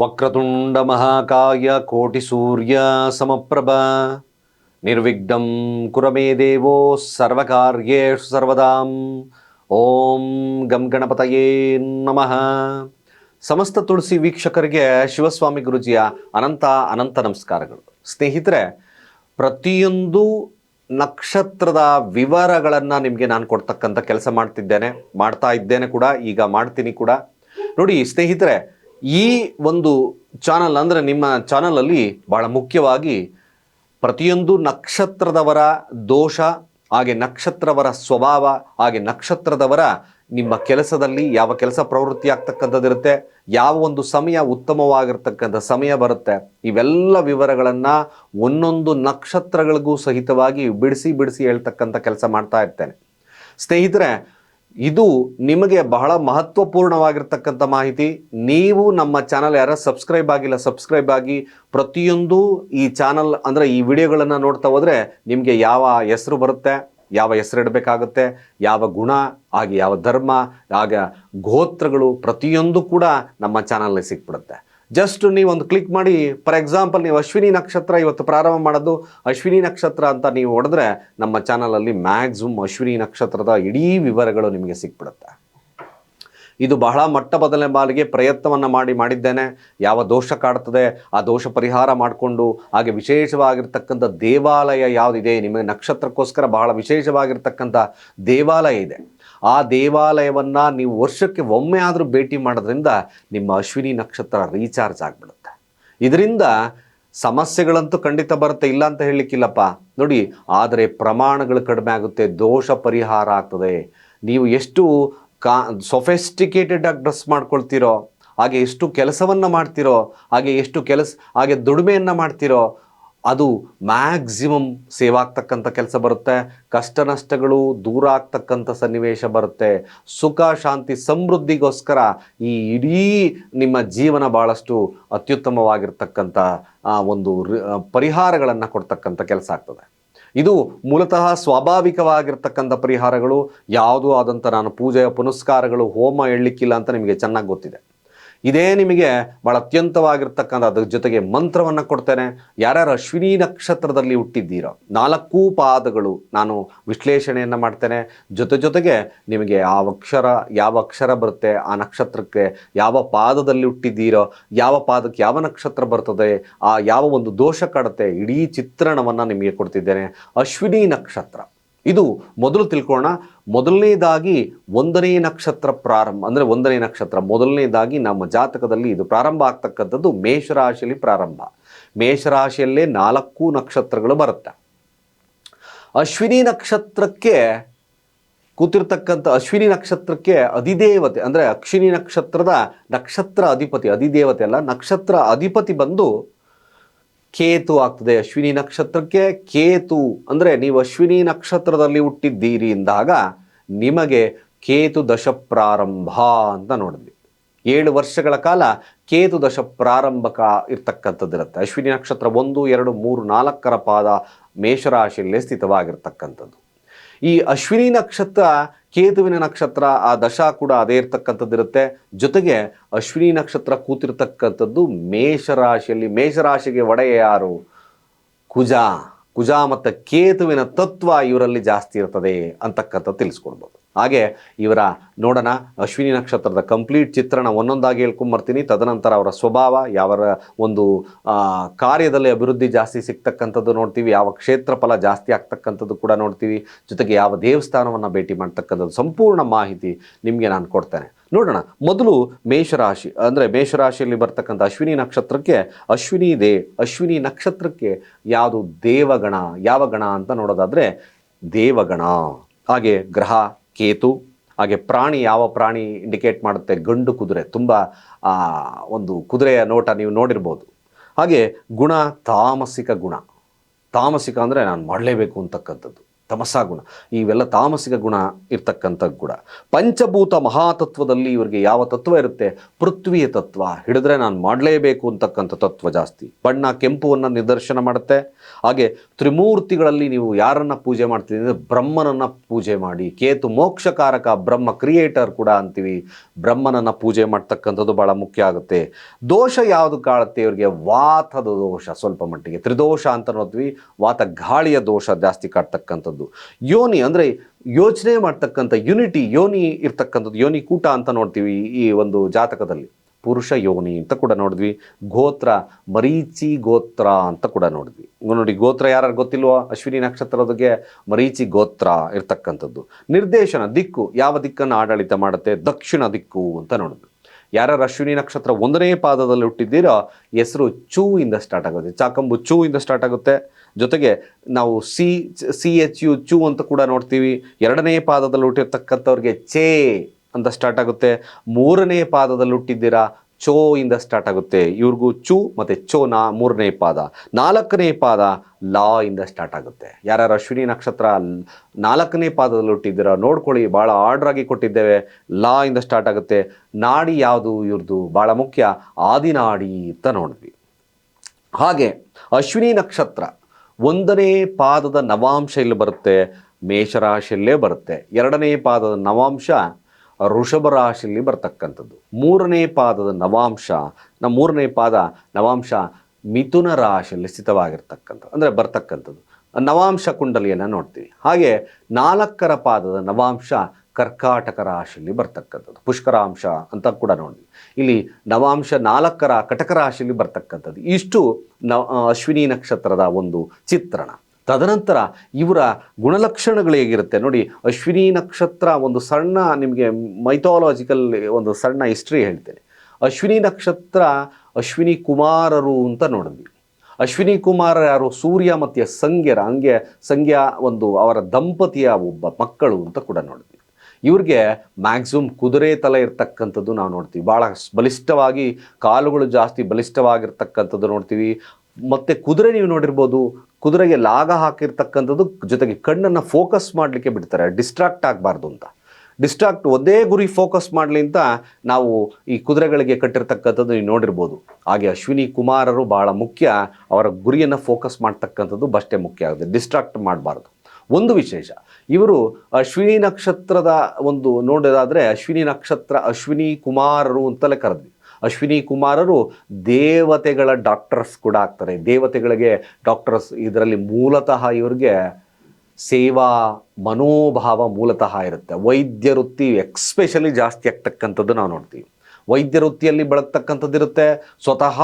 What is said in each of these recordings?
ವಕ್ರತುಂಡ ಮಹಾಕಾಯ ಕೋಟಿ ಸೂರ್ಯ ಸಮಪ್ರಭ. ನಿರ್ವಿಘ್ನಂ ಕುರಮೇ ದೇವೋ ಸರ್ವಕಾರ್ಯೇಷು ಸರ್ವದಾಂ. ಓಂ ಗಂ ಗಣಪತಯೇ ನಮಃ. ಸಮಸ್ತ ತುಳಸಿ ವೀಕ್ಷಕರಿಗೆ ಶಿವಸ್ವಾಮಿ ಗುರುಜಿಯ ಅನಂತ ಅನಂತ ನಮಸ್ಕಾರಗಳು. ಸ್ನೇಹಿತರೆ, ಪ್ರತಿಯೊಂದು ನಕ್ಷತ್ರದ ವಿವರಗಳನ್ನು ನಿಮಗೆ ನಾನು ಕೊಡ್ತಕ್ಕಂಥ ಕೆಲಸ ಮಾಡ್ತಿದ್ದೇನೆ, ಮಾಡ್ತಾ ಇದ್ದೇನೆ ಕೂಡ, ಈಗ ಮಾಡ್ತೀನಿ ಕೂಡ. ನೋಡಿ ಸ್ನೇಹಿತರೆ ಈ ಒಂದು ಚಾನಲ್ ಅಂದರೆ ನಿಮ್ಮ ಚಾನಲಲ್ಲಿ ಭಾಳ ಮುಖ್ಯವಾಗಿ ಪ್ರತಿಯೊಂದು ನಕ್ಷತ್ರದವರ ದೋಷ, ಹಾಗೆ ನಕ್ಷತ್ರವರ ಸ್ವಭಾವ, ಹಾಗೆ ನಕ್ಷತ್ರದವರ ನಿಮ್ಮ ಕೆಲಸದಲ್ಲಿ ಯಾವ ಕೆಲಸ ಪ್ರವೃತ್ತಿ ಆಗ್ತಕ್ಕಂಥದ್ದಿರುತ್ತೆ ಯಾವ ಒಂದು ಸಮಯ ಉತ್ತಮವಾಗಿರ್ತಕ್ಕಂಥ ಸಮಯ ಬರುತ್ತೆ, ಇವೆಲ್ಲ ವಿವರಗಳನ್ನು ಒಂದೊಂದು ನಕ್ಷತ್ರಗಳಿಗೂ ಸಹಿತವಾಗಿ ಬಿಡಿಸಿ ಬಿಡಿಸಿ ಹೇಳ್ತಕ್ಕಂಥ ಕೆಲಸ ಮಾಡ್ತಾ ಇರ್ತೇನೆ. ಸ್ನೇಹಿತರೆ ಇದು ನಿಮಗೆ ಬಹಳ ಮಹತ್ವಪೂರ್ಣವಾಗಿರ್ತಕ್ಕಂಥ ಮಾಹಿತಿ. ನೀವು ನಮ್ಮ ಚಾನಲ್ ಯಾರ ಸಬ್ಸ್ಕ್ರೈಬ್ ಆಗಿಲ್ಲ, ಸಬ್ಸ್ಕ್ರೈಬ್ ಆಗಿ ಪ್ರತಿಯೊಂದು ಈ ಚಾನಲ್ ಅಂದರೆ ಈ ವಿಡಿಯೋಗಳನ್ನು ನೋಡ್ತಾ ಹೋದರೆ ನಿಮಗೆ ಯಾವ ಹೆಸರು ಬರುತ್ತೆ, ಯಾವ ಹೆಸರಿಡಬೇಕಾಗುತ್ತೆ ಯಾವ ಗುಣ, ಹಾಗೆ ಯಾವ ಧರ್ಮ ಆಗ ಗೋತ್ರಗಳು ಪ್ರತಿಯೊಂದು ಕೂಡ ನಮ್ಮ ಚಾನಲ್ನಲ್ಲಿ ಸಿಕ್ಬಿಡುತ್ತೆ. ಜಸ್ಟ್ ನೀವು ಒಂದು ಕ್ಲಿಕ್ ಮಾಡಿ ಫಾರ್ ಎಕ್ಸಾಂಪಲ್ ನೀವು ಅಶ್ವಿನಿ ನಕ್ಷತ್ರ ಇವತ್ತು ಪ್ರಾರಂಭ ಮಾಡೋದು, ಅಶ್ವಿನಿ ನಕ್ಷತ್ರ ಅಂತ ನೀವು ಹೊಡೆದ್ರೆ ನಮ್ಮ ಚಾನಲಲ್ಲಿ ಮ್ಯಾಕ್ಸಿಮಮ್ ಅಶ್ವಿನಿ ನಕ್ಷತ್ರದ ಇಡೀ ವಿವರಗಳು ನಿಮಗೆ ಸಿಕ್ಬಿಡುತ್ತೆ. ಇದು ಬಹಳ ಮಟ್ಟ ಮೊದಲನೇ ಬಾರಿಗೆ ಪ್ರಯತ್ನವನ್ನು ಮಾಡಿ ಮಾಡಿದ್ದೇನೆ. ಯಾವ ದೋಷ ಕಾಡ್ತದೆ, ಆ ದೋಷ ಪರಿಹಾರ ಮಾಡಿಕೊಂಡು, ಹಾಗೆ ವಿಶೇಷವಾಗಿರ್ತಕ್ಕಂಥ ದೇವಾಲಯ ಯಾವುದಿದೆ, ನಿಮಗೆ ನಕ್ಷತ್ರಕ್ಕೋಸ್ಕರ ಬಹಳ ವಿಶೇಷವಾಗಿರ್ತಕ್ಕಂಥ ದೇವಾಲಯ ಇದೆ. ಆ ದೇವಾಲಯವನ್ನು ನೀವು ವರ್ಷಕ್ಕೆ ಒಮ್ಮೆ ಆದರೂ ಭೇಟಿ ಮಾಡೋದ್ರಿಂದ ನಿಮ್ಮ ಅಶ್ವಿನಿ ನಕ್ಷತ್ರ ರೀಚಾರ್ಜ್ ಆಗಿಬಿಡುತ್ತೆ. ಇದರಿಂದ ಸಮಸ್ಯೆಗಳಂತೂ ಖಂಡಿತ ಬರುತ್ತೆ, ಇಲ್ಲ ಅಂತ ಹೇಳಲಿಕ್ಕಿಲ್ಲಪ್ಪ. ನೋಡಿ, ಆದರೆ ಪ್ರಮಾಣಗಳು ಕಡಿಮೆ ಆಗುತ್ತೆ, ದೋಷ ಪರಿಹಾರ ಆಗ್ತದೆ. ನೀವು ಎಷ್ಟು ಕಾ ಸೊಫೆಸ್ಟಿಕೇಟೆಡ್ ಆಗಿ ಡ್ರೆಸ್ ಮಾಡ್ಕೊಳ್ತೀರೋ, ಹಾಗೆ ಎಷ್ಟು ಕೆಲಸವನ್ನು ಮಾಡ್ತಿರೋ, ಹಾಗೆ ಎಷ್ಟು ಕೆಲಸ, ಹಾಗೆ ದುಡಿಮೆಯನ್ನು ಮಾಡ್ತಿರೋ ಅದು ಮ್ಯಾಕ್ಸಿಮಮ್ ಸೇವ್ ಆಗ್ತಕ್ಕಂಥ ಕೆಲಸ ಬರುತ್ತೆ, ಕಷ್ಟ ನಷ್ಟಗಳು ದೂರ ಆಗ್ತಕ್ಕಂಥ ಸನ್ನಿವೇಶ ಬರುತ್ತೆ. ಸುಖ, ಶಾಂತಿ, ಸಮೃದ್ಧಿಗೋಸ್ಕರ ಈ ಇಡೀ ನಿಮ್ಮ ಜೀವನ ಭಾಳಷ್ಟು ಅತ್ಯುತ್ತಮವಾಗಿರ್ತಕ್ಕಂಥ ಒಂದು ಪರಿಹಾರಗಳನ್ನು ಕೊಡ್ತಕ್ಕಂಥ ಕೆಲಸ ಆಗ್ತದೆ. ಇದು ಮೂಲತಃ ಸ್ವಾಭಾವಿಕವಾಗಿರ್ತಕ್ಕಂಥ ಪರಿಹಾರಗಳು. ಯಾವುದೂ ಆದಂಥ ನಾನು ಪೂಜೆಯ ಪುನಸ್ಕಾರಗಳು, ಹೋಮ ಹೇಳಲಿಕ್ಕಿಲ್ಲ ಅಂತ ನಿಮಗೆ ಚೆನ್ನಾಗಿ ಗೊತ್ತಿದೆ. ಇದೇ ನಿಮಗೆ ಬಹಳ ಅತ್ಯಂತವಾಗಿರ್ತಕ್ಕಂಥ ಅದ್ರ ಜೊತೆಗೆ ಮಂತ್ರವನ್ನು ಕೊಡ್ತೇನೆ. ಯಾರ್ಯಾರು ಅಶ್ವಿನಿ ನಕ್ಷತ್ರದಲ್ಲಿ ಹುಟ್ಟಿದ್ದೀರೋ, ನಾಲ್ಕು ಪಾದಗಳು ನಾನು ವಿಶ್ಲೇಷಣೆಯನ್ನು ಮಾಡ್ತೇನೆ. ಜೊತೆ ಜೊತೆಗೆ ನಿಮಗೆ ಆ ಅಕ್ಷರ, ಯಾವ ಅಕ್ಷರ ಬರುತ್ತೆ, ಆ ನಕ್ಷತ್ರಕ್ಕೆ ಯಾವ ಪಾದದಲ್ಲಿ ಹುಟ್ಟಿದ್ದೀರೋ, ಯಾವ ಪಾದಕ್ಕೆ ಯಾವ ನಕ್ಷತ್ರ ಬರ್ತದೆ, ಆ ಯಾವ ಒಂದು ದೋಷ ಕಾಡುತ್ತೆ, ಇಡೀ ಚಿತ್ರಣವನ್ನು ನಿಮಗೆ ಕೊಡ್ತಿದ್ದೇನೆ. ಅಶ್ವಿನಿ ನಕ್ಷತ್ರ. ಇದು ಮೊದಲು ತಿಳ್ಕೊಳ್ಳೋಣ. ಮೊದಲನೇದಾಗಿ ಒಂದನೇ ನಕ್ಷತ್ರ ಪ್ರಾರಂಭ, ಅಂದರೆ ಒಂದನೇ ನಕ್ಷತ್ರ, ಮೊದಲನೇದಾಗಿ ನಮ್ಮ ಜಾತಕದಲ್ಲಿ ಇದು ಪ್ರಾರಂಭ ಆಗ್ತಕ್ಕಂಥದ್ದು ಮೇಷರಾಶಿಯಲ್ಲಿ ಪ್ರಾರಂಭ. ಮೇಷರಾಶಿಯಲ್ಲೇ ನಾಲ್ಕು ನಕ್ಷತ್ರಗಳು ಬರುತ್ತೆ. ಅಶ್ವಿನಿ ನಕ್ಷತ್ರಕ್ಕೆ ಕೂತಿರ್ತಕ್ಕಂಥ, ಅಶ್ವಿನಿ ನಕ್ಷತ್ರಕ್ಕೆ ಅಧಿದೇವತೆ, ಅಂದರೆ ಅಶ್ವಿನಿ ನಕ್ಷತ್ರದ ನಕ್ಷತ್ರ ಅಧಿಪತಿ, ಅಧಿದೇವತೆ ಅಲ್ಲ, ನಕ್ಷತ್ರ ಅಧಿಪತಿ ಬಂದು ಕೇತು ಆಗ್ತದೆ. ಅಶ್ವಿನಿ ನಕ್ಷತ್ರಕ್ಕೆ ಕೇತು ಅಂದರೆ ನೀವು ಅಶ್ವಿನಿ ನಕ್ಷತ್ರದಲ್ಲಿ ಹುಟ್ಟಿದ್ದೀರಿ ಎಂದಾಗ ನಿಮಗೆ ಕೇತು ದಶ ಪ್ರಾರಂಭ ಅಂತ ನೋಡಿದ್ವಿ. ಏಳು ವರ್ಷಗಳ ಕಾಲ ಕೇತು ದಶ ಪ್ರಾರಂಭಕ ಇರ್ತಕ್ಕಂಥದ್ದಿರುತ್ತೆ. ಅಶ್ವಿನಿ ನಕ್ಷತ್ರ ಒಂದು, ಎರಡು, ಮೂರು, ನಾಲ್ಕರ ಪಾದ ಮೇಷರಾಶಿಯಲ್ಲೇ ಸ್ಥಿತವಾಗಿರ್ತಕ್ಕಂಥದ್ದು. ಈ ಅಶ್ವಿನಿ ನಕ್ಷತ್ರ, ಕೇತುವಿನ ನಕ್ಷತ್ರ, ಆ ದಶಾ ಕೂಡ ಅದೇ ಇರ್ತಕ್ಕಂಥದ್ದಿರುತ್ತೆ ಜೊತೆಗೆ ಅಶ್ವಿನಿ ನಕ್ಷತ್ರ ಕೂತಿರ್ತಕ್ಕಂಥದ್ದು ಮೇಷರಾಶಿಯಲ್ಲಿ. ಮೇಷರಾಶಿಗೆ ಒಡೆಯ ಯಾರು? ಕುಜ. ಕುಜ ಮತ್ತು ಕೇತುವಿನ ತತ್ವ ಇವರಲ್ಲಿ ಜಾಸ್ತಿ ಇರ್ತದೆ ಅಂತಕ್ಕಂಥ ತಿಳಿಸ್ಕೊಡ್ಬೋದು. ಹಾಗೆ ಇವರ ನೋಡೋಣ ಅಶ್ವಿನಿ ನಕ್ಷತ್ರದ ಕಂಪ್ಲೀಟ್ ಚಿತ್ರಣ ಒಂದೊಂದಾಗಿ ಹೇಳ್ಕೊಂಬರ್ತೀನಿ ತದನಂತರ ಅವರ ಸ್ವಭಾವ ಯಾವ ಒಂದು ಕಾರ್ಯದಲ್ಲಿ ಅಭಿವೃದ್ಧಿ ಜಾಸ್ತಿ ಸಿಗ್ತಕ್ಕಂಥದ್ದು ನೋಡ್ತೀವಿ, ಯಾವ ಕ್ಷೇತ್ರ ಫಲ ಜಾಸ್ತಿ ಆಗ್ತಕ್ಕಂಥದ್ದು ಕೂಡ ನೋಡ್ತೀವಿ, ಜೊತೆಗೆ ಯಾವ ದೇವಸ್ಥಾನವನ್ನು ಭೇಟಿ ಮಾಡ್ತಕ್ಕಂಥದ್ದು ಸಂಪೂರ್ಣ ಮಾಹಿತಿ ನಿಮಗೆ ನಾನು ಕೊಡ್ತೇನೆ. ನೋಡೋಣ, ಮೊದಲು ಮೇಷರಾಶಿ, ಅಂದರೆ ಮೇಷರಾಶಿಯಲ್ಲಿ ಬರ್ತಕ್ಕಂಥ ಅಶ್ವಿನಿ ನಕ್ಷತ್ರಕ್ಕೆ ಅಶ್ವಿನಿ ದೇ, ಅಶ್ವಿನಿ ನಕ್ಷತ್ರಕ್ಕೆ ಯಾವುದು ದೇವಗಣ, ಯಾವ ಗಣ ಅಂತ ನೋಡೋದಾದರೆ ದೇವಗಣ. ಹಾಗೆ ಗ್ರಹ ಕೇತು, ಹಾಗೆ ಪ್ರಾಣಿ ಯಾವ ಪ್ರಾಣಿ ಇಂಡಿಕೇಟ್ ಮಾಡುತ್ತೆ? ಗಂಡು ಕುದುರೆ. ತುಂಬ ಒಂದು ಕುದುರೆಯ ನೋಟ ನೀವು ನೋಡಿರ್ಬೋದು. ಹಾಗೆ ಗುಣ ತಾಮಸಿಕ ಗುಣ. ತಾಮಸಿಕ ಅಂದರೆ ನಾನು ಮಾಡಲೇಬೇಕು ಅಂತಕ್ಕಂಥದ್ದು. ತಮಸಾ ಗುಣ. ಇವೆಲ್ಲ ತಾಮಸಿಕ ಗುಣ ಇರ್ತಕ್ಕಂಥ ಗುಣ. ಪಂಚಭೂತ ಮಹಾತತ್ವದಲ್ಲಿ ಇವರಿಗೆ ಯಾವ ತತ್ವ ಇರುತ್ತೆ? ಪೃಥ್ವಿಯ ತತ್ವ. ಹಿಡಿದ್ರೆ ನಾನು ಮಾಡಲೇಬೇಕು ಅಂತಕ್ಕಂಥ ತತ್ವ ಜಾಸ್ತಿ. ಬಣ್ಣ ಕೆಂಪುವನ್ನು ನಿದರ್ಶನ ಮಾಡುತ್ತೆ. ಹಾಗೆ ತ್ರಿಮೂರ್ತಿಗಳಲ್ಲಿ ನೀವು ಯಾರನ್ನ ಪೂಜೆ ಮಾಡ್ತೀವಿ ಅಂದರೆ ಬ್ರಹ್ಮನನ್ನು ಪೂಜೆ ಮಾಡಿ. ಕೇತು ಮೋಕ್ಷಕಾರಕ ಬ್ರಹ್ಮ ಕ್ರಿಯೇಟರ್ ಕೂಡ ಅಂತೀವಿ. ಬ್ರಹ್ಮನನ್ನು ಪೂಜೆ ಮಾಡ್ತಕ್ಕಂಥದ್ದು ಭಾಳ ಮುಖ್ಯ ಆಗುತ್ತೆ. ದೋಷ ಯಾವುದು ಕಾಳುತ್ತೆ ಇವರಿಗೆ? ವಾತದ ದೋಷ ಸ್ವಲ್ಪ ಮಟ್ಟಿಗೆ. ತ್ರಿದೋಷ ಅಂತ ನೋಡ್ತೀವಿ. ವಾತ ಗಾಳಿಯ ದೋಷ ಜಾಸ್ತಿ ಕಾಡ್ತಕ್ಕಂಥದ್ದು. ಯೋನಿ ಅಂದರೆ ಯೋಚನೆ ಮಾಡ್ತಕ್ಕಂಥ ಯುನಿಟಿ ಯೋನಿ ಇರ್ತಕ್ಕಂಥದ್ದು, ಯೋನಿ ಕೂಟ ಅಂತ ನೋಡ್ತೀವಿ ಈ ಒಂದು ಜಾತಕದಲ್ಲಿ. ಪುರುಷ ಯೋನಿ ಅಂತ ಕೂಡ ನೋಡಿದ್ವಿ. ಗೋತ್ರ, ಮರೀಚಿ ಗೋತ್ರ ಅಂತ ಕೂಡ ನೋಡಿದ್ವಿ. ನೋಡಿ, ಗೋತ್ರ ಯಾರು ಗೊತ್ತಿಲ್ವೋ? ಅಶ್ವಿನಿ ನಕ್ಷತ್ರದಗೆ ಮರೀಚಿ ಗೋತ್ರ ಇರ್ತಕ್ಕಂಥದ್ದು. ನಿರ್ದೇಶನ ದಿಕ್ಕು, ಯಾವ ದಿಕ್ಕನ್ನು ಆಡಳಿತ ಮಾಡುತ್ತೆ? ದಕ್ಷಿಣ ದಿಕ್ಕು ಅಂತ ನೋಡಿದ್ವಿ. ಯಾರ್ಯಾರು ಅಶ್ವಿನಿ ನಕ್ಷತ್ರ ಒಂದನೇ ಪಾದದಲ್ಲಿ ಹುಟ್ಟಿದ್ದೀರೋ, ಹೆಸರು ಚೂ ಇಂದ ಸ್ಟಾರ್ಟ್ ಆಗುತ್ತೆ. ಚಾಕಂಬು ಚೂ ಇಂದ ಸ್ಟಾರ್ಟ್ ಆಗುತ್ತೆ. ಜೊತೆಗೆ ನಾವು ಸಿ ಸಿ ಎಚ್ ಯು ಚು ಅಂತ ಕೂಡ ನೋಡ್ತೀವಿ. ಎರಡನೇ ಪಾದದಲ್ಲಿ ಹುಟ್ಟಿರ್ತಕ್ಕಂಥವ್ರಿಗೆ ಚೇ ಅಂತ ಸ್ಟಾರ್ಟ್ ಆಗುತ್ತೆ. ಮೂರನೇ ಪಾದದಲ್ಲಿ ಹುಟ್ಟಿದ್ದೀರಾ ಚೋ ಇಂದ ಸ್ಟಾರ್ಟ್ ಆಗುತ್ತೆ. ಇವ್ರಿಗೂ ಚು ಮತ್ತು ಚೋ ನಾ ಮೂರನೇ ಪಾದ. ನಾಲ್ಕನೇ ಪಾದ ಲಾ ಇಂದ ಸ್ಟಾರ್ಟ್ ಆಗುತ್ತೆ. ಯಾರ್ಯಾರು ಅಶ್ವಿನಿ ನಕ್ಷತ್ರ ನಾಲ್ಕನೇ ಪಾದದಲ್ಲಿ ಹುಟ್ಟಿದ್ದೀರಾ, ನೋಡ್ಕೊಳ್ಳಿ, ಭಾಳ ಆರ್ಡ್ರ್ ಆಗಿ ಕೊಟ್ಟಿದ್ದೇವೆ. ಲಾ ಇಂದ ಸ್ಟಾರ್ಟ್ ಆಗುತ್ತೆ. ನಾಡಿ ಯಾವುದು ಇವ್ರದ್ದು ಭಾಳ ಮುಖ್ಯ, ಆದಿನಾಡಿ ಅಂತ ನೋಡಿದ್ವಿ. ಹಾಗೆ ಅಶ್ವಿನಿ ನಕ್ಷತ್ರ. ಒಂದನೇ ಪಾದದ ನವಾಂಶ ಇಲ್ಲಿ ಬರುತ್ತೆ? ಮೇಷರಾಶಿಯಲ್ಲೇ ಬರುತ್ತೆ. ಎರಡನೇ ಪಾದದ ನವಾಂಶ ಋಷಭ ರಾಶಿಯಲ್ಲಿ ಬರ್ತಕ್ಕಂಥದ್ದು. ಮೂರನೇ ಪಾದದ ನವಾಂಶ ನಮ್ಮ ಮೂರನೇ ಪಾದ ನವಾಂಶ ಮಿಥುನ ರಾಶಿಯಲ್ಲಿ ಸ್ಥಿತವಾಗಿರ್ತಕ್ಕಂಥದ್ದು. ಅಂದರೆ ಬರ್ತಕ್ಕಂಥದ್ದು. ನವಾಂಶ ಕುಂಡಲಿಯನ್ನು ನೋಡ್ತೀವಿ. ಹಾಗೆ ನಾಲ್ಕರ ಪಾದದ ನವಾಂಶ ಕರ್ಕಾಟಕ ರಾಶಿಯಲ್ಲಿ ಬರ್ತಕ್ಕಂಥದ್ದು. ಪುಷ್ಕರಾಂಶ ಅಂತ ಕೂಡ ನೋಡಿ. ಇಲ್ಲಿ ನವಾಂಶ ನಾಲ್ಕರ ಕಟಕ ರಾಶಿಯಲ್ಲಿ ಬರ್ತಕ್ಕಂಥದ್ದು. ಇಷ್ಟು ನ ಅಶ್ವಿನಿ ನಕ್ಷತ್ರದ ಒಂದು ಚಿತ್ರಣ. ತದನಂತರ ಇವರ ಗುಣಲಕ್ಷಣಗಳು ಹೇಗಿರುತ್ತೆ ನೋಡಿ. ಅಶ್ವಿನಿ ನಕ್ಷತ್ರ ಒಂದು ಸಣ್ಣ ನಿಮಗೆ ಮೈಥಾಲಜಿಕಲ್ ಒಂದು ಸಣ್ಣ ಹಿಸ್ಟ್ರಿ ಹೇಳ್ತೇನೆ. ಅಶ್ವಿನಿ ನಕ್ಷತ್ರ ಅಶ್ವಿನಿ ಕುಮಾರರು ಅಂತ ನೋಡಿದ್ವಿ. ಅಶ್ವಿನಿ ಕುಮಾರ ಯಾರು? ಸೂರ್ಯ ಮತ್ತು ಸಂಗ್ಯರ ಹಂಗೆ ಸಂಗ್ಯ ಒಂದು ಅವರ ದಂಪತಿಯ ಒಬ್ಬ ಮಕ್ಕಳು ಅಂತ ಕೂಡ ನೋಡಿದ್ವಿ. ಇವ್ರಿಗೆ ಮ್ಯಾಕ್ಸಿಮಮ್ ಕುದುರೆ ತಲೆ ಇರ್ತಕ್ಕಂಥದ್ದು ನಾವು ನೋಡ್ತೀವಿ. ಭಾಳ ಬಲಿಷ್ಠವಾಗಿ ಕಾಲುಗಳು ಜಾಸ್ತಿ ಬಲಿಷ್ಠವಾಗಿರ್ತಕ್ಕಂಥದ್ದು ನೋಡ್ತೀವಿ. ಮತ್ತು ಕುದುರೆ ನೀವು ನೋಡಿರ್ಬೋದು, ಕುದುರೆಗೆ ಲಾಗ ಹಾಕಿರ್ತಕ್ಕಂಥದ್ದು ಜೊತೆಗೆ ಕಣ್ಣನ್ನು ಫೋಕಸ್ ಮಾಡಲಿಕ್ಕೆ ಬಿಡ್ತಾರೆ ಡಿಸ್ಟ್ರಾಕ್ಟ್ ಆಗಬಾರ್ದು ಅಂತ. ಡಿಸ್ಟ್ರಾಕ್ಟ್ ಒಂದೇ ಗುರಿ ಫೋಕಸ್ ಮಾಡಲಿ ಅಂತ ನಾವು ಈ ಕುದುರೆಗಳಿಗೆ ಕಟ್ಟಿರ್ತಕ್ಕಂಥದ್ದು ನೀವು ನೋಡಿರ್ಬೋದು. ಹಾಗೆ ಅಶ್ವಿನಿ ಕುಮಾರರು ಬಹಳ ಮುಖ್ಯ, ಅವರ ಗುರಿಯನ್ನು ಫೋಕಸ್ ಮಾಡ್ತಕ್ಕಂಥದ್ದು ಬಷ್ಟೇ ಮುಖ್ಯ ಆಗುತ್ತೆ. ಡಿಸ್ಟ್ರಾಕ್ಟ್ ಮಾಡಬಾರ್ದು. ಒಂದು ವಿಶೇಷ. ಇವರು ಅಶ್ವಿನಿ ನಕ್ಷತ್ರದ ಒಂದು ನೋಡೋದಾದರೆ ಅಶ್ವಿನಿ ನಕ್ಷತ್ರ ಅಶ್ವಿನಿ ಕುಮಾರರು ಅಂತಲೇ ಕರೆದ್ವಿ. ಅಶ್ವಿನಿ ಕುಮಾರರು ದೇವತೆಗಳ ಡಾಕ್ಟರ್ಸ್ ಕೂಡ ಆಗ್ತಾರೆ. ದೇವತೆಗಳಿಗೆ ಡಾಕ್ಟರ್ಸ್ ಇದರಲ್ಲಿ ಮೂಲತಃ ಇವರಿಗೆ ಸೇವಾ ಮನೋಭಾವ ಮೂಲತಃ ಇರುತ್ತೆ. ವೈದ್ಯ ವೃತ್ತಿ ಎಕ್ಸ್ಪೆಷಲಿ ಜಾಸ್ತಿ ಆಗ್ತಕ್ಕಂಥದ್ದು ನಾವು ನೋಡ್ತೀವಿ. ವೈದ್ಯ ವೃತ್ತಿಯಲ್ಲಿ ಬೆಳಗ್ತಕ್ಕಂಥದ್ದು ಇರುತ್ತೆ ಸ್ವತಃ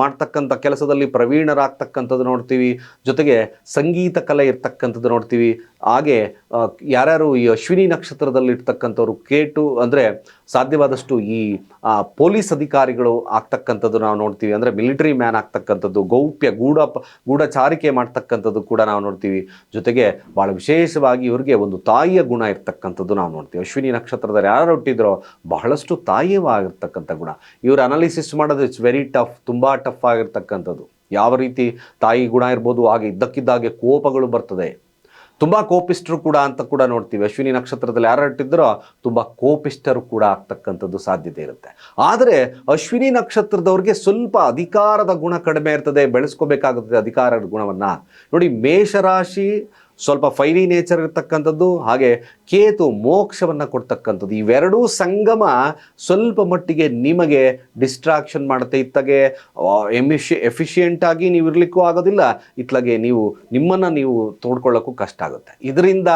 ಮಾಡ್ತಕ್ಕಂಥ ಕೆಲಸದಲ್ಲಿ ಪ್ರವೀಣರಾಗ್ತಕ್ಕಂಥದ್ದು ನೋಡ್ತೀವಿ. ಜೊತೆಗೆ ಸಂಗೀತ ಕಲೆ ಇರ್ತಕ್ಕಂಥದ್ದು ನೋಡ್ತೀವಿ. ಹಾಗೆ ಯಾರ್ಯಾರು ಈ ಅಶ್ವಿನಿ ನಕ್ಷತ್ರದಲ್ಲಿ ಇರ್ತಕ್ಕಂಥವ್ರು ಕೇಟು, ಅಂದರೆ ಸಾಧ್ಯವಾದಷ್ಟು ಈ ಪೊಲೀಸ್ ಅಧಿಕಾರಿಗಳು ಆಗ್ತಕ್ಕಂಥದ್ದು ನಾವು ನೋಡ್ತೀವಿ. ಅಂದರೆ ಮಿಲಿಟರಿ ಮ್ಯಾನ್ ಆಗ್ತಕ್ಕಂಥದ್ದು, ಗೌಪ್ಯ ಗೂಢ, ಗೂಢಚಾರಿಕೆ ಮಾಡ್ತಕ್ಕಂಥದ್ದು ಕೂಡ ನಾವು ನೋಡ್ತೀವಿ. ಜೊತೆಗೆ ಭಾಳ ವಿಶೇಷವಾಗಿ ಇವರಿಗೆ ಒಂದು ತಾಯಿಯ ಗುಣ ಇರ್ತಕ್ಕಂಥದ್ದು ನಾವು ನೋಡ್ತೀವಿ. ಅಶ್ವಿನಿ ನಕ್ಷತ್ರದಲ್ಲಿ ಯಾರು ಹುಟ್ಟಿದ್ರೋ ಬಹಳಷ್ಟು ತಾಯಿಯವಾಗಿರ್ತಕ್ಕಂಥ ಗುಣ. ಇವರು ಅನಾಲಿಸಿಸ್ ಮಾಡೋದು ಇಟ್ಸ್ ವೆರಿ ಟಫ್ ತುಂಬ ಟಫ್ ಆಗಿರ್ತಕ್ಕಂಥದ್ದು ಯಾವ ರೀತಿ ತಾಯಿ ಗುಣ ಇರ್ಬೋದು, ಹಾಗೆ ಇದ್ದಕ್ಕಿದ್ದಾಗೆ ಕೋಪಗಳು ಬರ್ತದೆ. ತುಂಬ ಕೋಪಿಷ್ಟರು ಕೂಡ ಅಂತ ಕೂಡ ನೋಡ್ತೀವಿ. ಅಶ್ವಿನಿ ನಕ್ಷತ್ರದಲ್ಲಿ ಯಾರು ಹಟ್ಟಿದ್ರೋ ತುಂಬ ಕೋಪಿಷ್ಟರು ಕೂಡ ಆಗ್ತಕ್ಕಂಥದ್ದು ಸಾಧ್ಯತೆ ಇರುತ್ತೆ. ಆದರೆ ಅಶ್ವಿನಿ ನಕ್ಷತ್ರದವ್ರಿಗೆ ಸ್ವಲ್ಪ ಅಧಿಕಾರದ ಗುಣ ಕಡಿಮೆ ಇರ್ತದೆ ಬೆಳೆಸ್ಕೋಬೇಕಾಗುತ್ತದೆ ಅಧಿಕಾರದ ಗುಣವನ್ನು. ನೋಡಿ, ಮೇಷರಾಶಿ ಸ್ವಲ್ಪ ಫೈರಿ ನೇಚರ್ ಇರ್ತಕ್ಕಂಥದ್ದು, ಹಾಗೆ ಕೇತು ಮೋಕ್ಷವನ್ನು ಕೊಡ್ತಕ್ಕಂಥದ್ದು. ಇವೆರಡೂ ಸಂಗಮ ಸ್ವಲ್ಪ ಮಟ್ಟಿಗೆ ನಿಮಗೆ ಡಿಸ್ಟ್ರಾಕ್ಷನ್ ಮಾಡುತ್ತೆ. ಇತ್ತಗೆ ಎಮಿಷಿ ಎಫಿಷಿಯೆಂಟ್ ಆಗಿ ನೀವು ಇರಲಿಕ್ಕೂ ಆಗೋದಿಲ್ಲ. ಇತ್ಲಾಗೆ ನೀವು, ನಿಮ್ಮನ್ನು ನೀವು ತೋಡ್ಕೊಳ್ಳೋಕ್ಕೂ ಕಷ್ಟ ಆಗುತ್ತೆ. ಇದರಿಂದ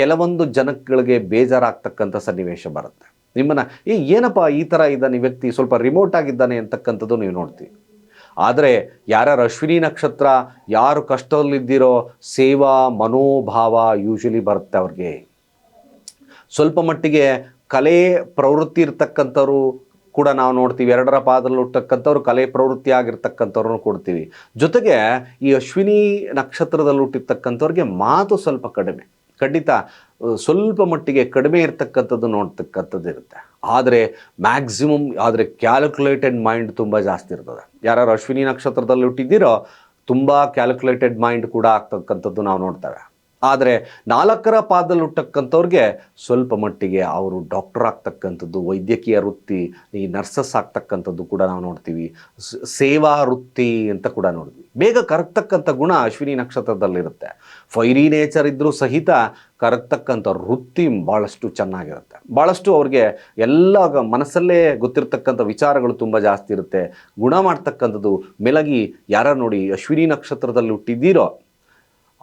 ಕೆಲವೊಂದು ಜನಗಳಿಗೆ ಬೇಜಾರಾಗ್ತಕ್ಕಂಥ ಸನ್ನಿವೇಶ ಬರುತ್ತೆ. ನಿಮ್ಮನ್ನು ಈ ಏನಪ್ಪ ಈ ಥರ ಇದ್ದಾನೆ ವ್ಯಕ್ತಿ? ಸ್ವಲ್ಪ ರಿಮೋಟ್ ಆಗಿದ್ದಾನೆ ಅಂತಕ್ಕಂಥದ್ದು ನೀವು ನೋಡ್ತೀವಿ. ಆದರೆ ಯಾರ್ಯಾರು ಅಶ್ವಿನಿ ನಕ್ಷತ್ರ ಯಾರು ಕಷ್ಟದಲ್ಲಿದ್ದೀರೋ ಸೇವಾ ಮನೋಭಾವ ಯೂಶಲಿ ಬರುತ್ತೆ ಅವ್ರಿಗೆ. ಸ್ವಲ್ಪ ಮಟ್ಟಿಗೆ ಕಲೆ ಪ್ರವೃತ್ತಿ ಇರ್ತಕ್ಕಂಥವ್ರು ಕೂಡ ನಾವು ನೋಡ್ತೀವಿ. ಎರಡರ ಪಾದದಲ್ಲಿ ಹುಟ್ಟಕ್ಕಂಥವ್ರು ಕಲೆ ಪ್ರವೃತ್ತಿ ಆಗಿರ್ತಕ್ಕಂಥವ್ರನ್ನು ಕೊಡ್ತೀವಿ. ಜೊತೆಗೆ ಈ ಅಶ್ವಿನಿ ನಕ್ಷತ್ರದಲ್ಲಿ ಹುಟ್ಟಿರ್ತಕ್ಕಂಥವ್ರಿಗೆ ಮಾತು ಸ್ವಲ್ಪ ಕಡಿಮೆ. ಖಂಡಿತ ಸ್ವಲ್ಪ ಮಟ್ಟಿಗೆ ಕಡಿಮೆ ಇರ್ತಕ್ಕಂಥದ್ದು ನೋಡ್ತಕ್ಕಂಥದ್ದು ಇರುತ್ತೆ. ಆದರೆ ಮ್ಯಾಕ್ಸಿಮಮ್ ಆದರೆ ಕ್ಯಾಲ್ಕುಲೇಟೆಡ್ ಮೈಂಡ್ ತುಂಬ ಜಾಸ್ತಿ ಇರ್ತದೆ. ಯಾರು ಅಶ್ವಿನಿ ನಕ್ಷತ್ರದಲ್ಲಿ ಹುಟ್ಟಿದ್ದೀರೋ ತುಂಬ ಕ್ಯಾಲ್ಕುಲೇಟೆಡ್ ಮೈಂಡ್ ಕೂಡ ಆಗ್ತಕ್ಕಂಥದ್ದು ನಾವು ನೋಡ್ತೇವೆ. ಆದರೆ ನಾಲ್ಕರ ಪಾದದಲ್ಲಿ ಹುಟ್ಟಕ್ಕಂಥವ್ರಿಗೆ ಸ್ವಲ್ಪ ಮಟ್ಟಿಗೆ ಅವರು ಡಾಕ್ಟರ್ ಆಗ್ತಕ್ಕಂಥದ್ದು, ವೈದ್ಯಕೀಯ ವೃತ್ತಿ, ಈ ನರ್ಸಸ್ ಆಗ್ತಕ್ಕಂಥದ್ದು ಕೂಡ ನಾವು ನೋಡ್ತೀವಿ. ಸೇವಾ ವೃತ್ತಿ ಅಂತ ಕೂಡ ನೋಡ್ತೀವಿ. ಬೇಗ ಕರಗ್ತಕ್ಕಂಥ ಗುಣ ಅಶ್ವಿನಿ ನಕ್ಷತ್ರದಲ್ಲಿರುತ್ತೆ. ಫೈರಿ ನೇಚರ್ ಇದ್ದರೂ ಸಹಿತ ಕರಗ್ತಕ್ಕಂಥ ವೃತ್ತಿ ಭಾಳಷ್ಟು ಚೆನ್ನಾಗಿರುತ್ತೆ. ಭಾಳಷ್ಟು ಅವ್ರಿಗೆ ಎಲ್ಲ ಮನಸ್ಸಲ್ಲೇ ಗೊತ್ತಿರತಕ್ಕಂಥ ವಿಚಾರಗಳು ತುಂಬ ಜಾಸ್ತಿ ಇರುತ್ತೆ. ಗುಣ ಮಾಡ್ತಕ್ಕಂಥದ್ದು, ಮೆಲಗಿ ಯಾರ ನೋಡಿ ಅಶ್ವಿನಿ ನಕ್ಷತ್ರದಲ್ಲಿ ಹುಟ್ಟಿದ್ದೀರೋ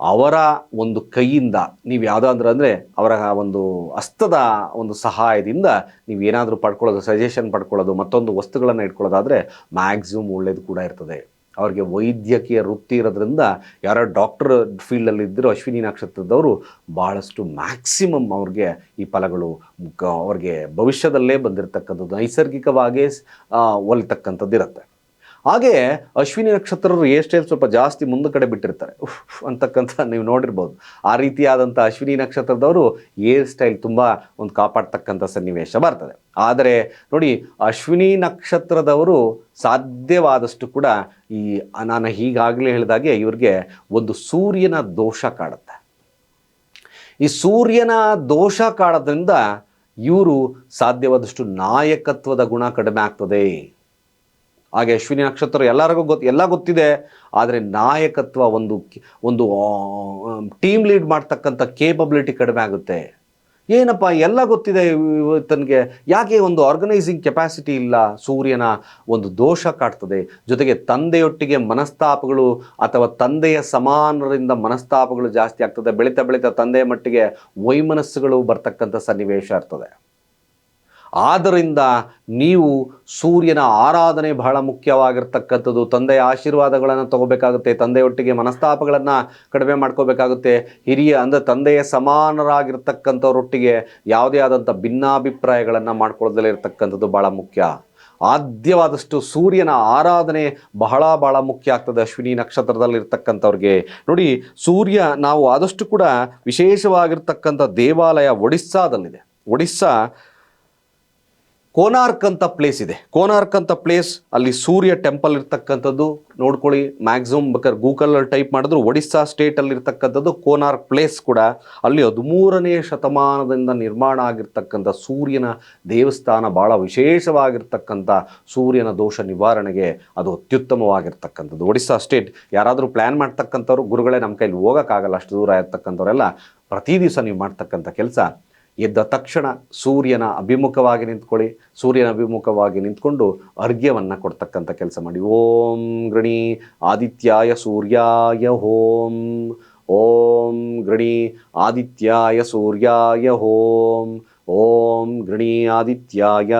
ಅವರ ಒಂದು ಕೈಯಿಂದ ನೀವು ಯಾವುದಾದ್ರೂ ಅಂದರೆ ಅವರ ಒಂದು ಹಸ್ತದ ಒಂದು ಸಹಾಯದಿಂದ ನೀವು ಏನಾದರೂ ಪಡ್ಕೊಳ್ಳೋದು ಸಜೆಷನ್ ಪಡ್ಕೊಳ್ಳೋದು, ಮತ್ತೊಂದು ವಸ್ತುಗಳನ್ನು ಇಟ್ಕೊಳ್ಳೋದಾದರೆ ಮ್ಯಾಕ್ಸಿಮಮ್ ಒಳ್ಳೇದು ಕೂಡ ಇರ್ತದೆ. ಅವ್ರಿಗೆ ವೈದ್ಯಕೀಯ ವೃತ್ತಿ ಇರೋದ್ರಿಂದ ಯಾರೋ ಡಾಕ್ಟರ್ ಫೀಲ್ಡಲ್ಲಿ ಇದ್ದರೂ ಅಶ್ವಿನಿ ನಕ್ಷತ್ರದವರು ಭಾಳಷ್ಟು ಮ್ಯಾಕ್ಸಿಮಮ್ ಅವ್ರಿಗೆ ಈ ಫಲಗಳು ಅವ್ರಿಗೆ ಭವಿಷ್ಯದಲ್ಲೇ ಬಂದಿರತಕ್ಕಂಥದ್ದು. ನೈಸರ್ಗಿಕವಾಗೇ ಒಲಿತಕ್ಕಂಥದ್ದು ಇರುತ್ತೆ ಹಾಗೆ ಅಶ್ವಿನಿ ನಕ್ಷತ್ರರು ಸ್ಟೈಲ್ ಸ್ವಲ್ಪ ಜಾಸ್ತಿ ಮುಂದೆ ಕಡೆ ಬಿಟ್ಟಿರ್ತಾರೆ. ಉಫ್ ಅಂತಕ್ಕಂಥ ನೀವು ನೋಡಿರ್ಬೋದು. ಆ ರೀತಿಯಾದಂಥ ಅಶ್ವಿನಿ ನಕ್ಷತ್ರದವರು ಏರ್ ಸ್ಟೈಲ್ ತುಂಬ ಒಂದು ಕಾಪಾಡ್ತಕ್ಕಂಥ ಸನ್ನಿವೇಶ ಬರ್ತದೆ. ಆದರೆ ನೋಡಿ ಅಶ್ವಿನಿ ನಕ್ಷತ್ರದವರು ಸಾಧ್ಯವಾದಷ್ಟು ಕೂಡ ಈ, ನಾನು ಹೀಗಾಗಲೇ ಹೇಳಿದಾಗೆ ಇವರಿಗೆ ಒಂದು ಸೂರ್ಯನ ದೋಷ ಕಾಡುತ್ತೆ. ಈ ಸೂರ್ಯನ ದೋಷ ಕಾಡೋದ್ರಿಂದ ಇವರು ಸಾಧ್ಯವಾದಷ್ಟು ನಾಯಕತ್ವದ ಗುಣ ಕಡಿಮೆ ಆಗ್ತದೆ. ಹಾಗೆ ಅಶ್ವಿನಿ ನಕ್ಷತ್ರ ಎಲ್ಲರಿಗೂ ಗೊತ್ತು ಎಲ್ಲ ಗೊತ್ತಿದೆ. ಆದರೆ ನಾಯಕತ್ವ ಒಂದು ಒಂದು ಟೀಮ್ ಲೀಡ್ ಮಾಡ್ತಕ್ಕಂಥ ಕೇಪಬಿಲಿಟಿ ಕಡಿಮೆ ಆಗುತ್ತೆ. ಏನಪ್ಪ, ಎಲ್ಲ ಗೊತ್ತಿದೆ ತನಗೆ ಯಾಕೆ ಒಂದು ಆರ್ಗನೈಸಿಂಗ್ ಕೆಪಾಸಿಟಿ ಇಲ್ಲ? ಸೂರ್ಯನ ಒಂದು ದೋಷ ಕಾಡ್ತದೆ. ಜೊತೆಗೆ ತಂದೆಯೊಟ್ಟಿಗೆ ಮನಸ್ತಾಪಗಳು ಅಥವಾ ತಂದೆಯ ಸಮಾನರಿಂದ ಮನಸ್ತಾಪಗಳು ಜಾಸ್ತಿ ಆಗ್ತದೆ. ಬೆಳೀತಾ ಬೆಳೀತಾ ತಂದೆಯ ಮಟ್ಟಿಗೆ ವೈಮನಸ್ಸುಗಳು ಬರ್ತಕ್ಕಂಥ ಸನ್ನಿವೇಶ ಇರ್ತದೆ. ಆದ್ದರಿಂದ ನೀವು ಸೂರ್ಯನ ಆರಾಧನೆ ಬಹಳ ಮುಖ್ಯವಾಗಿರ್ತಕ್ಕಂಥದ್ದು. ತಂದೆಯ ಆಶೀರ್ವಾದಗಳನ್ನು ತಗೋಬೇಕಾಗುತ್ತೆ, ತಂದೆಯೊಟ್ಟಿಗೆ ಮನಸ್ತಾಪಗಳನ್ನು ಕಡಿಮೆ ಮಾಡ್ಕೋಬೇಕಾಗುತ್ತೆ. ಹಿರಿಯ ಅಂದರೆ ತಂದೆಯ ಸಮಾನರಾಗಿರ್ತಕ್ಕಂಥವ್ರೊಟ್ಟಿಗೆ ಯಾವುದೇ ಆದಂಥ ಭಿನ್ನಾಭಿಪ್ರಾಯಗಳನ್ನು ಮಾಡ್ಕೊಳ್ಳೋದಲ್ಲೇ ಇರತಕ್ಕಂಥದ್ದು ಭಾಳ ಮುಖ್ಯ. ಆದ್ಯವಾದಷ್ಟು ಸೂರ್ಯನ ಆರಾಧನೆ ಬಹಳ ಬಹಳ ಮುಖ್ಯ ಆಗ್ತದೆ ಅಶ್ವಿನಿ ನಕ್ಷತ್ರದಲ್ಲಿರ್ತಕ್ಕಂಥವ್ರಿಗೆ. ನೋಡಿ, ಸೂರ್ಯ ನಾವು ಆದಷ್ಟು ಕೂಡ ವಿಶೇಷವಾಗಿರ್ತಕ್ಕಂಥ ದೇವಾಲಯ ಒಡಿಸ್ಸಾದಲ್ಲಿದೆ. ಒಡಿಸ್ಸಾ ಕೋನಾರ್ಕ್ ಅಂತ ಪ್ಲೇಸ್ ಇದೆ. ಕೋನಾರ್ಕ್ ಅಂತ ಪ್ಲೇಸ್ ಅಲ್ಲಿ ಸೂರ್ಯ ಟೆಂಪಲ್ ಇರ್ತಕ್ಕಂಥದ್ದು, ನೋಡ್ಕೊಳ್ಳಿ ಮ್ಯಾಕ್ಸಿಮಮ್ ಬೇಕಾದ್ರೆ ಗೂಗಲಲ್ಲಿ ಟೈಪ್ ಮಾಡಿದ್ರು ಒಡಿಸ್ಸಾ ಸ್ಟೇಟಲ್ಲಿ ಇರ್ತಕ್ಕಂಥದ್ದು ಕೋನಾರ್ಕ್ ಪ್ಲೇಸ್ ಕೂಡ. ಅಲ್ಲಿ ಹದಿಮೂರನೇ ಶತಮಾನದಿಂದ ನಿರ್ಮಾಣ ಆಗಿರ್ತಕ್ಕಂಥ ಸೂರ್ಯನ ದೇವಸ್ಥಾನ ಭಾಳ ವಿಶೇಷವಾಗಿರ್ತಕ್ಕಂಥ ಸೂರ್ಯನ ದೋಷ ನಿವಾರಣೆಗೆ ಅದು ಅತ್ಯುತ್ತಮವಾಗಿರ್ತಕ್ಕಂಥದ್ದು. ಒಡಿಸ್ಸಾ ಸ್ಟೇಟ್ ಯಾರಾದರೂ ಪ್ಲ್ಯಾನ್ ಮಾಡ್ತಕ್ಕಂಥವ್ರು, ಗುರುಗಳೇ ನಮ್ಮ ಕೈಲಿ ಹೋಗೋಕ್ಕಾಗಲ್ಲ, ಅಷ್ಟು ದೂರ ಇರ್ತಕ್ಕಂಥವರೆಲ್ಲ ಪ್ರತಿ ದಿವಸ ನೀವು ಮಾಡ್ತಕ್ಕಂಥ ಕೆಲಸ ಎದ್ದ ತಕ್ಷಣ ಸೂರ್ಯನ ಅಭಿಮುಖವಾಗಿ ನಿಂತ್ಕೊಳ್ಳಿ, ಸೂರ್ಯನ ಅಭಿಮುಖವಾಗಿ ನಿಂತ್ಕೊಂಡು ಅರ್ಘ್ಯವನ್ನು ಕೊಡ್ತಕ್ಕಂಥ ಕೆಲಸ ಮಾಡಿ. ಓಂ ಗೃಣಿ ಆದಿತ್ಯಾಯ ಸೂರ್ಯಾಯ ಹೋಂ, ಓಂ ಗೃಣಿ ಆದಿತ್ಯಾಯ ಸೂರ್ಯಾಯ ಹೋಂ, ಓಂ ಗೃಣಿ ಆದಿತ್ಯಾಯ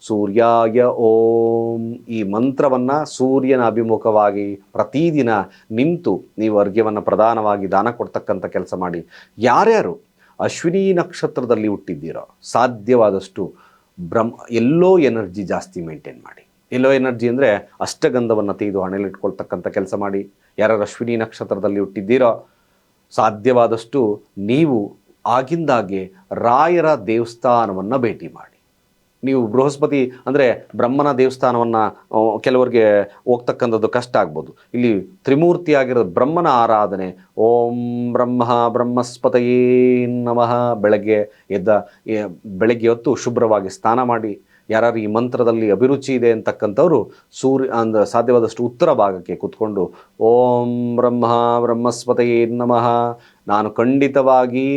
ಸೂರ್ಯಾಯ ಓಂ. ಈ ಮಂತ್ರವನ್ನು ಸೂರ್ಯನ ಅಭಿಮುಖವಾಗಿ ಪ್ರತಿದಿನ ನಿಂತು ನೀವು ಅರ್ಘ್ಯವನ್ನು ಪ್ರಧಾನವಾಗಿ ದಾನ ಕೊಡ್ತಕ್ಕಂಥ ಕೆಲಸ ಮಾಡಿ. ಯಾರ್ಯಾರು ಅಶ್ವಿನಿ ನಕ್ಷತ್ರದಲ್ಲಿ ಹುಟ್ಟಿದ್ದೀರೋ? ಸಾಧ್ಯವಾದಷ್ಟು ಬ್ರಹ್ಮ, ಎಲ್ಲೋ ಎನರ್ಜಿ ಜಾಸ್ತಿ ಮೇಂಟೈನ್ ಮಾಡಿ. ಎಲ್ಲೋ ಎನರ್ಜಿ ಅಂದರೆ ಅಷ್ಟಗಂಧವನ್ನು ತೆಗೆದು ಹಣೆಯಲ್ಲಿ ಇಟ್ಕೊಳ್ತಕ್ಕಂಥ ಕೆಲಸ ಮಾಡಿ. ಯಾರು ಅಶ್ವಿನಿ ನಕ್ಷತ್ರದಲ್ಲಿ ಹುಟ್ಟಿದ್ದೀರೋ? ಸಾಧ್ಯವಾದಷ್ಟು ನೀವು ಆಗಿಂದಾಗೆ ರಾಯರ ದೇವಸ್ಥಾನವನ್ನು ಭೇಟಿ ಮಾಡಿ. ನೀವು ಬೃಹಸ್ಪತಿ ಅಂದರೆ ಬ್ರಹ್ಮನ ದೇವಸ್ಥಾನವನ್ನು ಕೆಲವರಿಗೆ ಹೋಗ್ತಕ್ಕಂಥದ್ದು ಕಷ್ಟ ಆಗ್ಬೋದು. ಇಲ್ಲಿ ತ್ರಿಮೂರ್ತಿ ಆಗಿರೋ ಬ್ರಹ್ಮನ ಆರಾಧನೆ. ಓಂ ಬ್ರಹ್ಮ ಬ್ರಹ್ಮಸ್ಪತಯೇ ನಮಃ. ಬೆಳಗ್ಗೆ ಎದ್ದ ಬೆಳಗ್ಗೆ ಹೊತ್ತು ಶುಭ್ರವಾಗಿ ಸ್ನಾನ ಮಾಡಿ ಯಾರು ಈ ಮಂತ್ರದಲ್ಲಿ ಅಭಿರುಚಿ ಇದೆ ಅಂತಕ್ಕಂಥವ್ರು ಸೂರ್ಯ, ಅಂದ್ರೆ ಸಾಧ್ಯವಾದಷ್ಟು ಉತ್ತರ ಭಾಗಕ್ಕೆ ಕೂತ್ಕೊಂಡು ಓಂ ಬ್ರಹ್ಮ ಬ್ರಹ್ಮಸ್ಪತಯೇ ನಮಃ. ನಾನು ಖಂಡಿತವಾಗಿ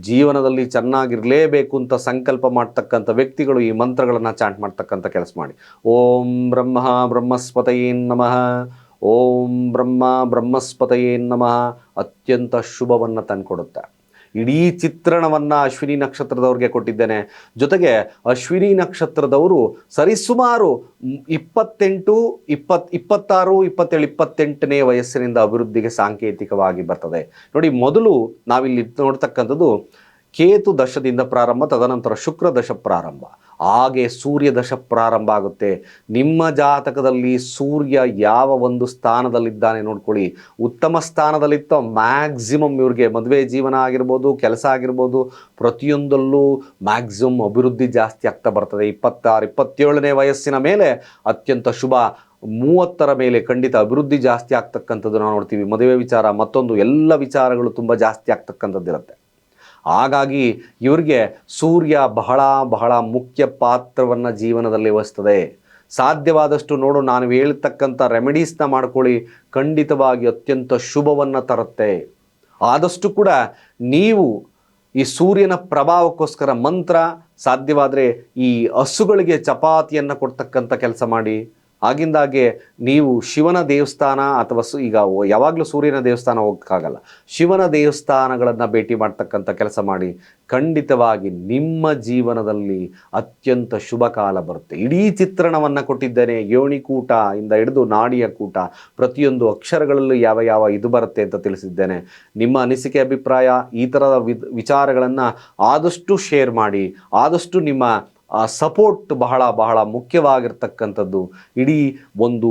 ಜೀವನದಲ್ಲಿ ಚೆನ್ನಾಗಿರಲೇಬೇಕು ಅಂತ ಸಂಕಲ್ಪ ಮಾಡ್ತಕ್ಕಂಥ ವ್ಯಕ್ತಿಗಳು ಈ ಮಂತ್ರಗಳನ್ನು ಚಾಂಟ್ ಮಾಡ್ತಕ್ಕಂಥ ಕೆಲಸ ಮಾಡಿ. ಓಂ ಬ್ರಹ್ಮ ಬ್ರಹ್ಮಸ್ಪತಯೇ ನಮಃ. ಓಂ ಬ್ರಹ್ಮ ಬ್ರಹ್ಮಸ್ಪತಯೇ ನಮಃ. ಅತ್ಯಂತ ಶುಭವನ್ನು ತಂದುಕೊಡುತ್ತೆ. ಇಡೀ ಚಿತ್ರಣವನ್ನು ಅಶ್ವಿನಿ ನಕ್ಷತ್ರದವ್ರಿಗೆ ಕೊಟ್ಟಿದ್ದೇನೆ. ಜೊತೆಗೆ ಅಶ್ವಿನಿ ನಕ್ಷತ್ರದವರು ಸರಿಸುಮಾರು ಇಪ್ಪತ್ತೆಂಟು, ಇಪ್ಪತ್, ಇಪ್ಪತ್ತಾರು, ಇಪ್ಪತ್ತೇಳು, ಇಪ್ಪತ್ತೆಂಟನೇ ವಯಸ್ಸಿನಿಂದ ಅಭಿವೃದ್ಧಿಗೆ ಸಾಂಕೇತಿಕವಾಗಿ ಬರ್ತದೆ. ನೋಡಿ, ಮೊದಲು ನಾವಿಲ್ಲಿ ನೋಡ್ತಕ್ಕಂಥದ್ದು ಕೇತು ದಶದಿಂದ ಪ್ರಾರಂಭ, ತದನಂತರ ಶುಕ್ರ ದಶ ಪ್ರಾರಂಭ. ಹಾಗೆ ಸೂರ್ಯ ದಶ ಪ್ರಾರಂಭ ಆಗುತ್ತೆ. ನಿಮ್ಮ ಜಾತಕದಲ್ಲಿ ಸೂರ್ಯ ಯಾವ ಒಂದು ಸ್ಥಾನದಲ್ಲಿದ್ದಾನೆ ನೋಡ್ಕೊಳ್ಳಿ. ಉತ್ತಮ ಸ್ಥಾನದಲ್ಲಿತ್ತ ಮ್ಯಾಕ್ಸಿಮಮ್ ಇವ್ರಿಗೆ ಮದುವೆ ಜೀವನ ಆಗಿರ್ಬೋದು, ಕೆಲಸ ಆಗಿರ್ಬೋದು ಪ್ರತಿಯೊಂದಲ್ಲೂ ಮ್ಯಾಕ್ಸಿಮಮ್ ಅಭಿವೃದ್ಧಿ ಜಾಸ್ತಿ ಆಗ್ತಾ ಬರ್ತದೆ. ಇಪ್ಪತ್ತಾರು, ಇಪ್ಪತ್ತೇಳನೇ ವಯಸ್ಸಿನ ಮೇಲೆ ಅತ್ಯಂತ ಶುಭ. ಮೂವತ್ತರ ಮೇಲೆ ಖಂಡಿತ ಅಭಿವೃದ್ಧಿ ಜಾಸ್ತಿ ಆಗ್ತಕ್ಕಂಥದ್ದು ನಾವು ನೋಡ್ತೀವಿ. ಮದುವೆ ವಿಚಾರ, ಮತ್ತೊಂದು ಎಲ್ಲ ವಿಚಾರಗಳು ತುಂಬ ಜಾಸ್ತಿ ಆಗ್ತಕ್ಕಂಥದ್ದಿರುತ್ತೆ. ಹಾಗಾಗಿ ಇವ್ರಿಗೆ ಸೂರ್ಯ ಬಹಳ ಬಹಳ ಮುಖ್ಯ ಪಾತ್ರವನ್ನು ಜೀವನದಲ್ಲಿ ವಹಿಸ್ತದೆ. ಸಾಧ್ಯವಾದಷ್ಟು ನೋಡು, ನಾನು ಹೇಳ್ತಕ್ಕಂಥ ರೆಮಿಡೀಸ್ನ ಮಾಡ್ಕೊಳ್ಳಿ. ಖಂಡಿತವಾಗಿ ಅತ್ಯಂತ ಶುಭವನ್ನು ತರುತ್ತೆ. ಆದಷ್ಟು ಕೂಡ ನೀವು ಈ ಸೂರ್ಯನ ಪ್ರಭಾವಕ್ಕೋಸ್ಕರ ಮಂತ್ರ, ಸಾಧ್ಯವಾದರೆ ಈ ಹಸುಗಳಿಗೆ ಚಪಾತಿಯನ್ನು ಕೊಡ್ತಕ್ಕಂಥ ಕೆಲಸ ಮಾಡಿ. ಆಗಿಂದಾಗೆ ನೀವು ಶಿವನ ದೇವಸ್ಥಾನ ಅಥವಾ ಸು ಈಗ ಯಾವಾಗಲೂ ಸೂರ್ಯನ ದೇವಸ್ಥಾನ ಹೋಗೋಕ್ಕಾಗಲ್ಲ. ಶಿವನ ದೇವಸ್ಥಾನಗಳನ್ನು ಭೇಟಿ ಮಾಡ್ತಕ್ಕಂಥ ಕೆಲಸ ಮಾಡಿ ಖಂಡಿತವಾಗಿ ನಿಮ್ಮ ಜೀವನದಲ್ಲಿ ಅತ್ಯಂತ ಶುಭ ಕಾಲ ಬರುತ್ತೆ. ಇಡೀ ಚಿತ್ರಣವನ್ನು ಕೊಟ್ಟಿದ್ದೇನೆ. ಯೋಣಿಕೂಟ ಇಂದ ಹಿಡಿದು ನಾಡಿಯ ಕೂಟ. ಪ್ರತಿಯೊಂದು ಅಕ್ಷರಗಳಲ್ಲೂ ಯಾವ ಯಾವ ಇದು ಬರುತ್ತೆ ಅಂತ ತಿಳಿಸಿದ್ದೇನೆ. ನಿಮ್ಮ ಅನಿಸಿಕೆ ಅಭಿಪ್ರಾಯ, ಈ ಥರದ ವಿಚಾರಗಳನ್ನು ಆದಷ್ಟು ಶೇರ್ ಮಾಡಿ, ಆದಷ್ಟು ನಿಮ್ಮ ಸಪೋರ್ಟ್ ಬಹಳ ಬಹಳ ಮುಖ್ಯವಾಗಿರ್ತಕ್ಕಂಥದ್ದು. ಇಡೀ ಒಂದು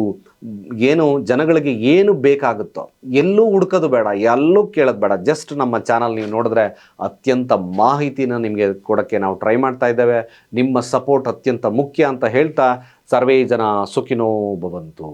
ಏನು ಜನಗಳಿಗೆ ಏನು ಬೇಕಾಗುತ್ತೋ ಎಲ್ಲೂ ಹುಡ್ಕೋದು ಬೇಡ, ಎಲ್ಲೂ ಕೇಳೋದು ಬೇಡ. ಜಸ್ಟ್ ನಮ್ಮ ಚಾನಲ್ ನೀವು ನೋಡಿದ್ರೆ ಅತ್ಯಂತ ಮಾಹಿತಿನ ನಿಮಗೆ ಕೊಡೋಕ್ಕೆ ನಾವು ಟ್ರೈ ಮಾಡ್ತಾ ಇದ್ದೇವೆ. ನಿಮ್ಮ ಸಪೋರ್ಟ್ ಅತ್ಯಂತ ಮುಖ್ಯ ಅಂತ ಹೇಳ್ತಾ ಸರ್ವೇ ಜನ ಸುಖಿನೋ ಭವಂತು.